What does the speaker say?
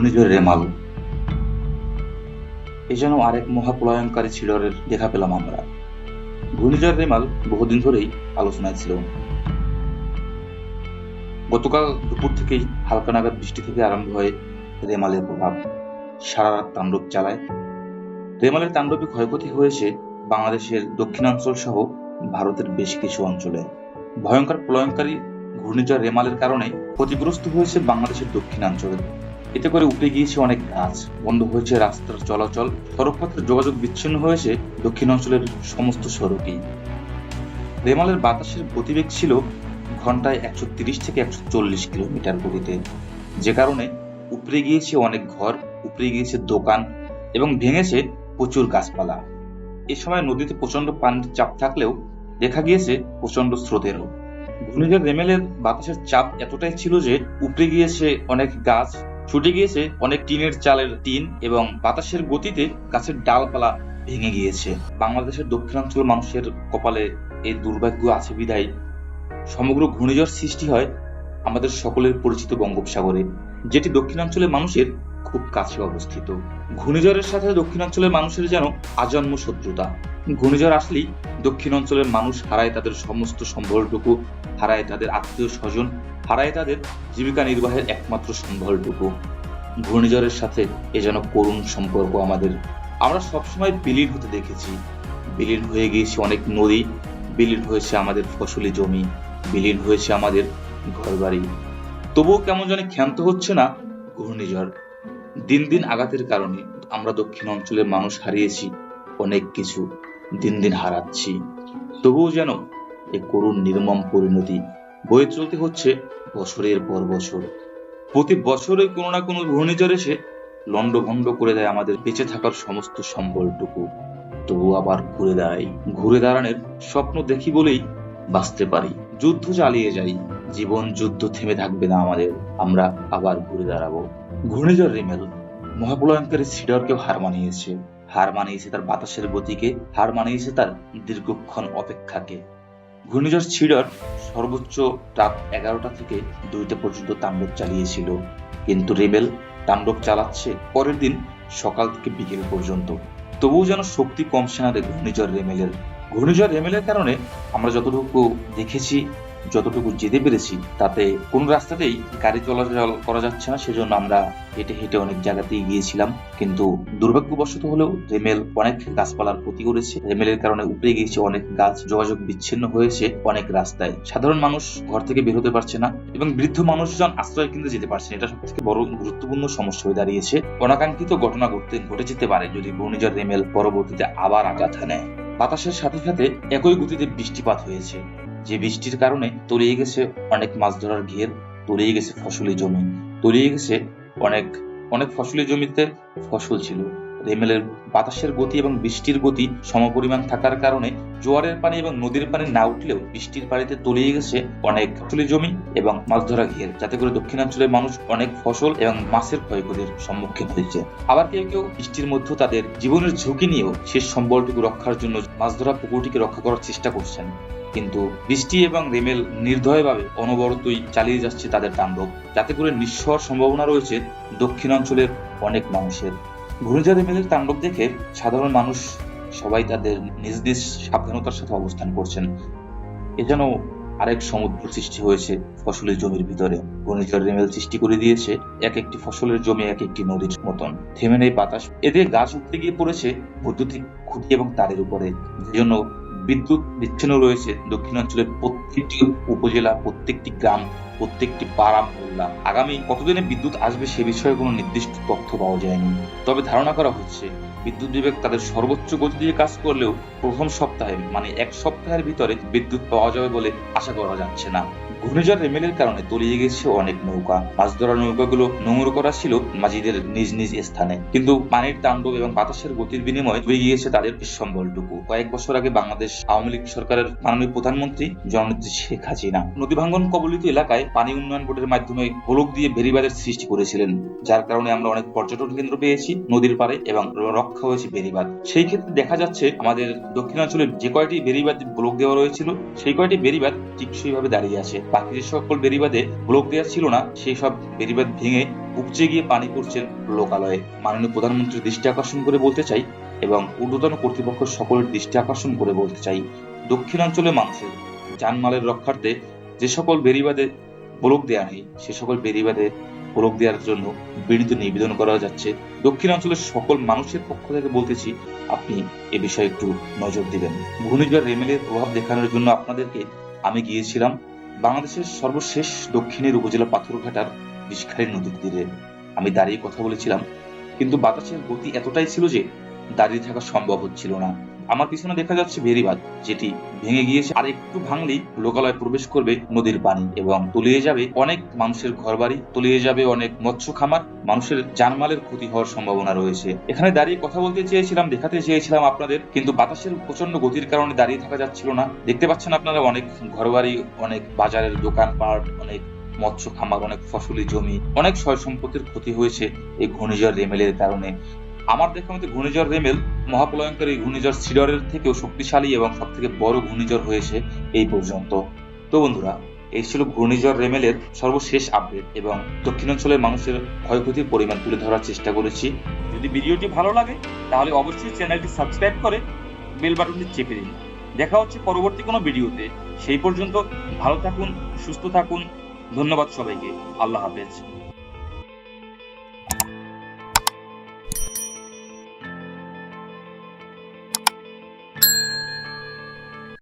ঘূর্ণিঝড় রেমাল। এ যেন আরেক মহাপ্রলয়নকারী ছিলরের দেখা পেলাম আমরা। ঘূর্ণিঝড় রেমাল বহুদিন ধরেই আলোচনায় ছিল। গতকাল দুপুর থেকেই হালকা নাগাদ বৃষ্টি থেকে আরম্ভ হয় রেমালের প্রভাব। সারা রাত তাণ্ডব চালায়। রেমালের তাণ্ডবে ক্ষয়ক্ষতি হয়েছে বাংলাদেশের দক্ষিণাঞ্চল সহ ভারতের বেশ কিছু অঞ্চলে। ভয়ঙ্কর প্রলয়নকারী ঘূর্ণিঝড় রেমালের কারণে ক্ষতিগ্রস্ত হয়েছে বাংলাদেশের দক্ষিণাঞ্চলে। এতে করে উপড়ে গিয়েছে অনেক গাছ। বন্ধ হয়েছে রাস্তার চলাচল। সড়কপথের যোগাযোগ বিচ্ছিন্ন হয়েছে দক্ষিণ অঞ্চলের সমস্ত সড়কেই। রেমালের বাতাসের গতিবেগ ছিল ঘন্টায় একশো তিরিশ থেকে একশো চল্লিশ কিলোমিটার গতিতে। যে কারণে উপড়ে গিয়েছে অনেক ঘর উপড়ে গিয়েছে দোকান এবং ভেঙেছে প্রচুর গাছপালা। এ সময় নদীতে প্রচণ্ড পানির চাপ থাকলেও দেখা গিয়েছে প্রচণ্ড স্রোতেরও। ঘূর্ণিঝড় রেমেলের বাতাসের চাপ এতটাই ছিল যে উপড়ে গিয়েছে অনেক গাছ ছুটে গিয়েছে অনেক টিনের চালের টিন এবং বাতাসের গতিতে গাছের ডালপালা ভেঙে গিয়েছে। বাংলাদেশের দক্ষিণাঞ্চল মানুষের কপালে এই দুর্ভাগ্য আছে বিধায় সমগ্র ঘূর্ণিঝড় সৃষ্টি হয় আমাদের সকলের পরিচিত বঙ্গোপসাগরে, যেটি দক্ষিণাঞ্চলের মানুষের খুব কাছে অবস্থিত। ঘূর্ণিঝড়ের সাথে দক্ষিণাঞ্চলের মানুষের যেন আজন্ম শত্রুতা। ঘূর্ণিঝড় আসলেই দক্ষিণাঞ্চলের মানুষ হারায় তাদের সমস্ত সম্বলটুকু, হারায় তাদের আত্মীয় স্বজন হারায় তাদের জীবিকা নির্বাহের একমাত্র সম্বলটুকু ঘূর্ণিঝড়ের সাথে এ যেন করুণ সম্পর্ক আমাদের। আমরা সবসময় বিলীন হতে দেখেছি। বিলীন হয়ে গিয়েছে অনেক নদী, বিলীন হয়েছে আমাদের ফসলি জমি, বিলীন হয়েছে আমাদের ঘরবাড়ি। তবুও কেমন যেন ক্ষান্ত হচ্ছে না ঘূর্ণিঝড়। দিন দিন আঘাতের কারণে আমরা দক্ষিণ অঞ্চলের মানুষ হারিয়েছি অনেক কিছু, দিন দিন হারাচ্ছি। তবুও যেন এই করুণ নির্মম পরিণতি বয়ে চলতে হচ্ছে বছরের পর বছর। প্রতি বছরে কোনো না কোনো ঘূর্ণিঝড় এসে লন্ডভন্ড করে দেয় আমাদের বেঁচে থাকার সমস্ত সম্বলটুকু। তবু আবার ঘুরে দাঁড়াই। ঘুরে দাঁড়ানোর স্বপ্ন দেখি বলেই বাঁচতে পারি। যুদ্ধ চালিয়ে যাই। জীবন যুদ্ধ থেমে থাকবে না আমাদের। আমরা আবার ঘুরে দাঁড়াবো। ঘূর্ণিঝড় রিমেল মহাপ্রলয়ঙ্কারী সিডরকেও হার মানিয়েছে। হার মানিয়েছে তার বাতাসের গতিকে, হার মানিয়েছে তার দীর্ঘক্ষণ অপেক্ষাকে। ঘূর্ণিঝড় ছিড়ার সর্বোচ্চ রাত এগারোটা থেকে দুইটা পর্যন্ত তাণ্ডব চালিয়েছিল। কিন্তু রেবেল তাণ্ডব চালাচ্ছে পরের দিন সকাল থেকে বিকেল পর্যন্ত। তবুও যেন শক্তি কমছে না রে ঘূর্ণিঝড় রেমেলের। ঘূর্ণিঝড় রেমেলের কারণে আমরা যতটুকু দেখেছি যতটুকু যেতে পেরেছি, তাতে কোন রাস্তাতেই গাড়ি চলাচল করা যাচ্ছে না, সেজন্য আমরা হেঁটে হেঁটে অনেক জায়গাতেই গিয়েছিলাম। কিন্তু দুর্ভাগ্যবশত হলেও রেমেল অনেক গাছপালার ক্ষতি করেছে। রেমেলের কারণে উপড়ে গিয়েছে অনেক গাছ, যোগাযোগ বিচ্ছিন্ন হয়েছে অনেক রাস্তায়। সাধারণ মানুষ ঘর থেকে বের হতে পারছে না এবং বৃদ্ধ মানুষজন আশ্রয় কেন্দ্রে যেতে পারছে না। এটা সব থেকে বড় গুরুত্বপূর্ণ সমস্যা হয়ে দাঁড়িয়েছে। অনাকাঙ্ক্ষিত ঘটনা ঘটতে, ঘটে যেতে পারে যদি ঘূর্ণিঝড় রেমেল পরবর্তীতে আবার আঘাত নেয় বাতাসের সাথে সাথে একই গতিতে বৃষ্টিপাত হয়েছে। যে বৃষ্টির কারণে তলিয়ে গেছে অনেক মাছ ধরার ঘের, তলিয়ে গেছে ফসলি জমি। তলিয়ে গেছে অনেক অনেক ফসলি জমিতে ফসল ছিল। রেমেলের বাতাসের গতি এবং বৃষ্টির গতি সমপরিমাণ থাকার কারণে জোয়ারের পানি এবং নদীর পানি না উঠলেও বৃষ্টির পানিতে তলিয়ে গেছে অনেক ফসলি জমি এবং মাছ ধরা ঘের। যাতে করে দক্ষিণাঞ্চলের মানুষ অনেক ফসল এবং মাছের ক্ষয়ক্ষতির সম্মুখীন হয়েছে। আবার কেউ কেউ বৃষ্টির মধ্যে তাদের জীবনের ঝুঁকি নিয়েও শেষ সম্বলটুকু রক্ষার জন্য মাছ ধরা পুকুরটিকে রক্ষা করার চেষ্টা করছেন। কিন্তু বৃষ্টি এবং রেমেল নির্দয়ভাবে অনবরতই চালিয়ে যাচ্ছে তাদের তাণ্ডব। যাতে করে নিঃস্ব হওয়ার সম্ভাবনা রয়েছে দক্ষিণাঞ্চলের অনেক মানুষের। ঘূর্ণিঝড় রেমেলের তাণ্ডব দেখে সাধারণ মানুষ সবাই তাদের নিজ নিজ সাবধানতার সাথে অবস্থান করছেন। এ যেন আরেক সমুদ্র সৃষ্টি হয়েছে ফসলের জমির ভিতরে। ঘূর্ণিঝড় রেমেল সৃষ্টি করে দিয়েছে এক একটি ফসলের জমি, এক একটি নদীর মতন। থেমে নেই বাতাস। এদের গাছ উঠতে গিয়ে পড়েছে বৈদ্যুতিক খুঁটি এবং তারের উপরে। যেজন্য বিদ্যুৎ বিচ্ছিন্ন রয়েছে দক্ষিণাঞ্চলের প্রত্যেকটি উপজেলা, প্রত্যেকটি গ্রাম, প্রত্যেকটি পাড়া মহল্লা আগামী কতদিনে বিদ্যুৎ আসবে সে বিষয়ে কোনো নির্দিষ্ট তথ্য পাওয়া যায়নি। তবে ধারণা করা হচ্ছে, বিদ্যুৎ বিভাগ তাদের সর্বোচ্চ গতি দিয়ে কাজ করলেও প্রথম সপ্তাহে মানে এক সপ্তাহের ভিতরে বিদ্যুৎ পাওয়া যাবে বলে আশা করা যাচ্ছে না। ঘূর্ণিঝড় রেমেলের কারণে তলিয়ে গেছে অনেক নৌকা। মাছ ধরার নৌকাগুলো নোংর করা ছিল মাঝিদের নিজ নিজ স্থানে। কিন্তু পানির তাণ্ডব এবং বাতাসের গতির বিনিময়ে ডুবে গিয়েছে তাদের সম্বলটুকু। কয়েক বছর আগে বাংলাদেশ আওয়ামী লীগ সরকারের মাননীয় প্রধানমন্ত্রী জননেত্রী শেখ হাসিনা নদী ভাঙ্গন কবলিত এলাকায় পানি উন্নয়ন বোর্ডের মাধ্যমে গোলক দিয়ে বেরিবাদের সৃষ্টি করেছিলেন। যার কারণে আমরা অনেক পর্যটন কেন্দ্র পেয়েছি, নদীর পাড়ে এবং রক্ষা হয়েছে বেরিবাদ সেই ক্ষেত্রে দেখা যাচ্ছে আমাদের দক্ষিণাঞ্চলের যে কয়টি বেরিবাদ গোলক দেওয়া রয়েছিল, সেই কয়টি বেরিবাদ টিকসই ভাবে দাঁড়িয়ে আছে। বাকি যে সকল বেরিবাদে ব্লক দেওয়া ছিল না, সেই সব বেরিবাদ ভেঙে উপচে গিয়ে পানি পড়ছেন লোকালয়ে। মাননীয় প্রধানমন্ত্রীর দৃষ্টি আকর্ষণ করে বলতে চাই এবং ঊর্ধ্বতন কর্তৃপক্ষ সকলের দৃষ্টি আকর্ষণ করে বলতে চাই দক্ষিণাঞ্চলের মানুষের জানমালের রক্ষার্থে যে সকল বেরিবাদে ব্লক দেওয়া নেই, সে সকল বেরিবাদে ব্লক দেওয়ার জন্য বিনীত নিবেদন করা যাচ্ছে। দক্ষিণাঞ্চলের সকল মানুষের পক্ষ থেকে বলতেছি আপনি এ বিষয়ে একটু নজর দিবেন। ঘূর্ণিঝড় রেমেলের প্রভাব দেখানোর জন্য আপনাদেরকে আমি গিয়েছিলাম। বাংলাদেশের সর্বশেষ দক্ষিণের উপজেলা পাথরঘাটার বিষখালী নদীর তীরে। আমি দাঁড়িয়ে কথা বলেছিলাম, কিন্তু বাতাসের গতি এতটাই ছিল যে দাঁড়িয়ে থাকা সম্ভব হচ্ছিল না। আমার পিছনে দেখা যাচ্ছে বেরিবাদ যেটি ভেঙে গিয়েছে। আর একটু ভাঙলেই লোকালয়ে প্রবেশ করবে নদীর পানি এবং তলিয়ে যাবে অনেক মানুষের ঘরবাড়ি, তলিয়ে যাবে অনেক মৎস্য খামার। মানুষের জানমালের ক্ষতি হওয়ার সম্ভাবনা রয়েছে। এখানে দাঁড়িয়ে কথা বলতে চেয়েছিলাম, দেখাতে চেয়েছিলাম আপনাদের, কিন্তু বাতাসের প্রচণ্ড গতির কারণে দাঁড়িয়ে থাকা যাচ্ছিল না। দেখতে পাচ্ছেন আপনারা অনেক ঘরবাড়ি, অনেক বাজারের দোকানপাট, অনেক মৎস্য খামার, অনেক ফসলি জমি, অনেক সয় সম্পত্তির ক্ষতি হয়েছে এই ঘূর্ণিঝড় রেমেলের কারণে। আমার দেখা মতে ঘূর্ণিঝড় রেমেল মহাপ্রলয়ঙ্কর ঘূর্ণিঝড় সিডরের থেকেও শক্তিশালী এবং সব থেকে বড় ঘূর্ণিঝড় হয়েছে এই পর্যন্ত। তো বন্ধুরা, এই ছিল ঘূর্ণিঝড় রেমেলের সর্বশেষ আপডেট এবং দক্ষিণাঞ্চলের মানুষের ক্ষয়ক্ষতির পরিমাণ তুলে ধরার চেষ্টা করেছি। যদি ভিডিওটি ভালো লাগে, তাহলে অবশ্যই চ্যানেলটি সাবস্ক্রাইব করে বেল বাটনটি চেপে দিন। দেখা হচ্ছে পরবর্তী কোনো ভিডিওতে। সেই পর্যন্ত ভালো থাকুন, সুস্থ থাকুন। ধন্যবাদ সবাইকে। আল্লাহ হাফেজ।